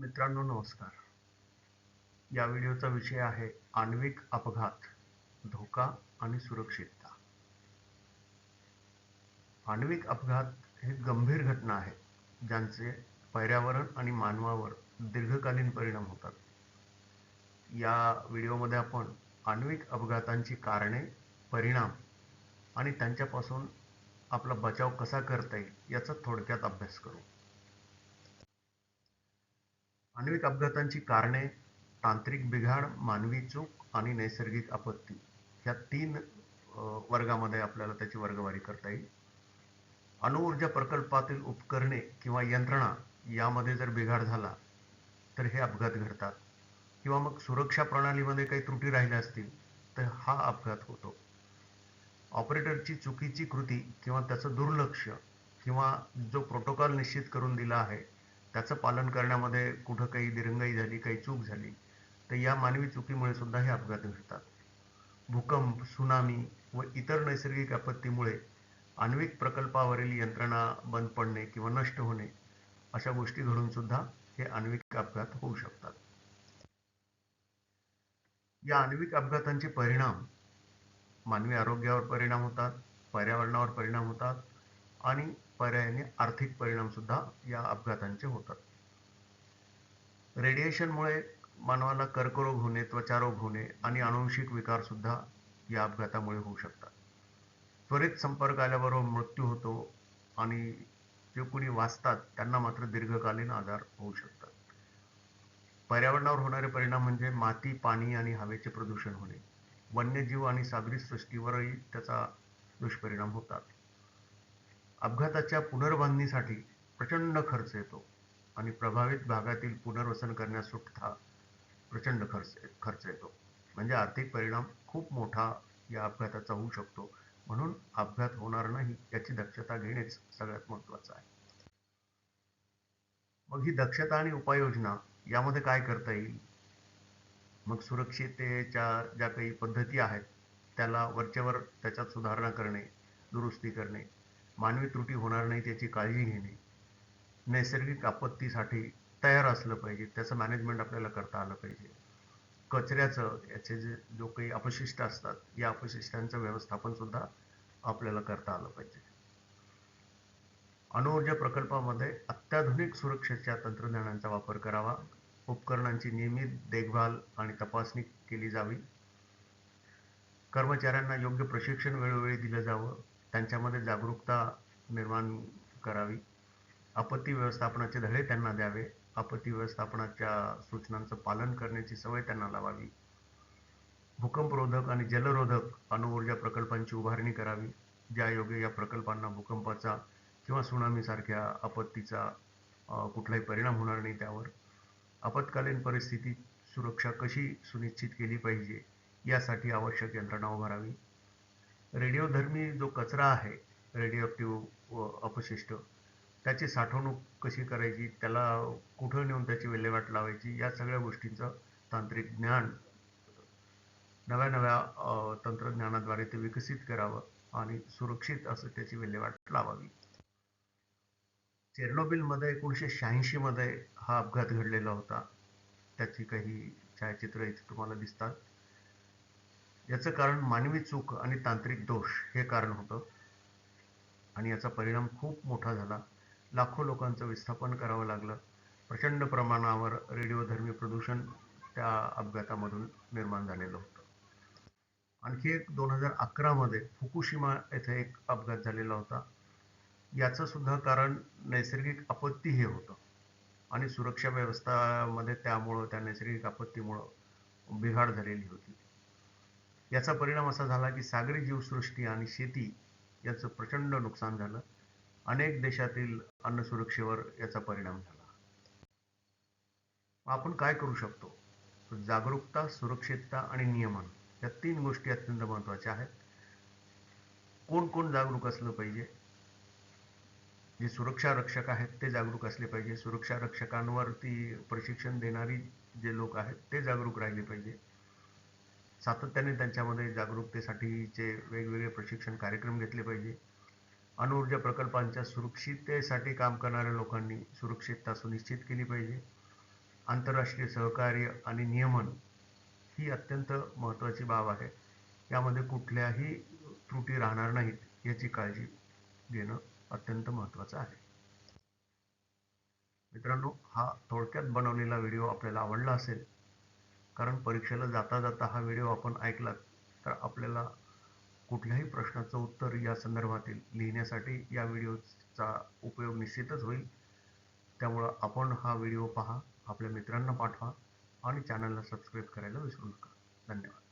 मित्रांनो नमस्कार. या व्हिडिओचा विषय आहे आण्विक अपघात धोका आणि सुरक्षितता. आण्विक अपघात हे गंभीर घटना आहे ज्यांचे पर्यावरण आणि मानवावर दीर्घकालीन परिणाम होतात. या व्हिडिओमध्ये आपण आण्विक अपघातांची कारणे परिणाम आणि त्यांच्यापासून आपला बचाव कसा करता येईल याचा थोडक्यात अभ्यास करू. आण्विक अपघातांची कारणे तांत्रिक बिघाड मानवी चूक आणि नैसर्गिक आपत्ती. ह्या तीन वर्गामध्ये आपल्याला त्याची वर्गवारी करता येईल. अणुऊर्जा प्रकल्पातील उपकरणे किंवा यंत्रणा यामध्ये जर बिघाड झाला तर हे अपघात घडतात. किंवा मग सुरक्षा प्रणालीमध्ये काही त्रुटी राहिल्या असतील तर हा अपघात होतो. ऑपरेटरची चुकीची कृती किंवा त्याचं दुर्लक्ष किंवा जो प्रोटोकॉल निश्चित करून दिला आहे त्याचं पालन करण्यामध्ये कुठं काही दिरंगाई झाली काही चूक झाली तर या मानवी चुकीमुळे सुद्धा हे अपघात घडतात. भूकंप सुनामी व इतर नैसर्गिक आपत्तीमुळे आण्विक प्रकल्पावरील यंत्रणा बंद पडणे किंवा नष्ट होणे अशा गोष्टी घडून सुद्धा हे आण्विक अपघात होऊ शकतात. या आण्विक अपघातांचे परिणाम मानवी आरोग्यावर परिणाम होतात पर्यावरणावर परिणाम होतात आणि पर्यायाने आर्थिक परिणाम सुद्धा या अपघातांचे होतात. रेडिएशनमुळे मानवाला कर्करोग होणे त्वचारोग होणे आणि अनुवंशिक विकार सुद्धा या अपघातामुळे होऊ शकतात. त्वरित संपर्क आल्याबरोबर मृत्यू होतो आणि जे कोणी वाचतात त्यांना मात्र दीर्घकालीन आजार होऊ शकतात. पर्यावरणावर होणारे परिणाम म्हणजे माती पाणी आणि हवेचे प्रदूषण होणे. वन्यजीव आणि सागरी सृष्टीवरही त्याचा दुष्परिणाम होतात. अपघाताच्या पुनर्बांधणीसाठी प्रचंड खर्च येतो आणि प्रभावित भागातील पुनर्वसन करण्यास सुद्धा प्रचंड खर्च खर्च येतो. म्हणजे आर्थिक परिणाम खूप मोठा या अपघाताचा होऊ शकतो. म्हणून अपघात होणार नाही याची दक्षता घेणेच सगळ्यात महत्वाचं आहे. मग ही दक्षता आणि उपाययोजना यामध्ये काय करता येईल? मग सुरक्षिततेच्या ज्या काही पद्धती आहेत त्याला वरचेवर त्याच्यात सुधारणा करणे दुरुस्ती करणे मानवी त्रुटी होणार नाही त्याची काळजी घेणे. नैसर्गिक आपत्तीसाठी तयार असलं पाहिजे त्याचं मॅनेजमेंट आपल्याला करता आलं पाहिजे. कचऱ्याचं याचे जे जो काही अपशिष्ट असतात या अपशिष्टांचं व्यवस्थापन सुद्धा आपल्याला करता आलं पाहिजे. अणुऊर्जा प्रकल्पामध्ये अत्याधुनिक सुरक्षेच्या तंत्रज्ञानांचा वापर करावा. उपकरणांची नियमित देखभाल आणि तपासणी केली जावी. कर्मचाऱ्यांना योग्य प्रशिक्षण वेळोवेळी दिलं जावं. त्यांच्यामध्ये जागरूकता निर्माण करावी. आपत्ती व्यवस्थापनाचे धडे त्यांना द्यावे. आपत्ती व्यवस्थापनाच्या सूचनांचं पालन करण्याची सवय त्यांना लावावी. भूकंपरोधक आणि जलरोधक अणुऊर्जा प्रकल्पांची उभारणी करावी. ज्या योग्य या प्रकल्पांना भूकंपाचा किंवा सुनामीसारख्या आपत्तीचा कुठलाही परिणाम होणार नाही त्यावर. आपत्कालीन परिस्थितीत सुरक्षा कशी सुनिश्चित केली पाहिजे? यासाठी आवश्यक यंत्रणा उभारावी. रेडिओधर्मी जो कचरा आहे रेडिओ ॲक्टिव्ह अपशिष्ट त्याची साठवणूक कशी करायची त्याला कुठं नेऊन त्याची विल्हेवाट लावायची या सगळ्या गोष्टींचं तांत्रिक ज्ञान नव्या नव्या तंत्रज्ञानाद्वारे ते विकसित करावं आणि सुरक्षित असं त्याची विल्हेवाट लावावी. चेर्नोबिलमध्ये एकोणीसशे शहाऐंशीमध्ये हा अपघात घडलेला होता. त्याची काही छायाचित्र इथे तुम्हाला दिसतात. याचं कारण मानवी चूक आणि तांत्रिक दोष हे कारण होतं. आणि याचा परिणाम खूप मोठा झाला. लाखो लोकांचं विस्थापन करावं लागलं. प्रचंड प्रमाणावर रेडिओधर्मी प्रदूषण त्या अपघातामधून निर्माण झालेलं होतं. आणखी एक दोन हजार अकरामध्ये फुकुशिमा येथे एक अपघात झालेला होता. याचं सुद्धा कारण नैसर्गिक आपत्ती हे होतं. आणि सुरक्षा व्यवस्थामध्ये त्यामुळं त्या नैसर्गिक आपत्तीमुळं बिघाड झालेली होती. याचा परिणाम असा झाला की सागरी जीवसृष्टी आणि शेती याचं प्रचंड नुकसान झालं. अनेक देशातील अन्न सुरक्षेवर याचा परिणाम झाला. आपण काय करू शकतो? जागरूकता सुरक्षितता आणि नियमन या तीन गोष्टी अत्यंत महत्त्वाच्या आहेत. कोण कोण जागरूक असलं पाहिजे? जे सुरक्षा रक्षक आहेत ते जागरूक असले पाहिजे. सुरक्षा रक्षकांवरती प्रशिक्षण देणारी जे लोक आहेत ते जागरूक राहिले पाहिजे. सातत्याने त्यांच्यामध्ये जागरूकतेसाठीचे वेगवेगळे प्रशिक्षण कार्यक्रम घेतले पाहिजे. अणुऊर्जा प्रकल्पांच्या सुरक्षिततेसाठी काम करणाऱ्या लोकांनी सुरक्षितता सुनिश्चित केली पाहिजे. आंतरराष्ट्रीय सहकार्य आणि नियमन ही अत्यंत महत्त्वाची बाब आहे. यामध्ये कुठल्याही त्रुटी राहणार नाहीत याची काळजी घेणं अत्यंत महत्त्वाचं आहे. मित्रांनो हा थोडक्यात बनवलेला व्हिडिओ आपल्याला आवडला असेल कारण परीक्षेला जाता जाता हा व्हिडिओ आपण ऐकलात तर आपल्याला कुठल्याही प्रश्नाचं उत्तर या संदर्भातील लिहिण्यासाठी या व्हिडिओचा उपयोग निश्चितच होईल. त्यामुळं आपण हा व्हिडिओ पहा आपल्या मित्रांना पाठवा आणि चॅनलला सबस्क्राईब करायला विसरू नका. धन्यवाद.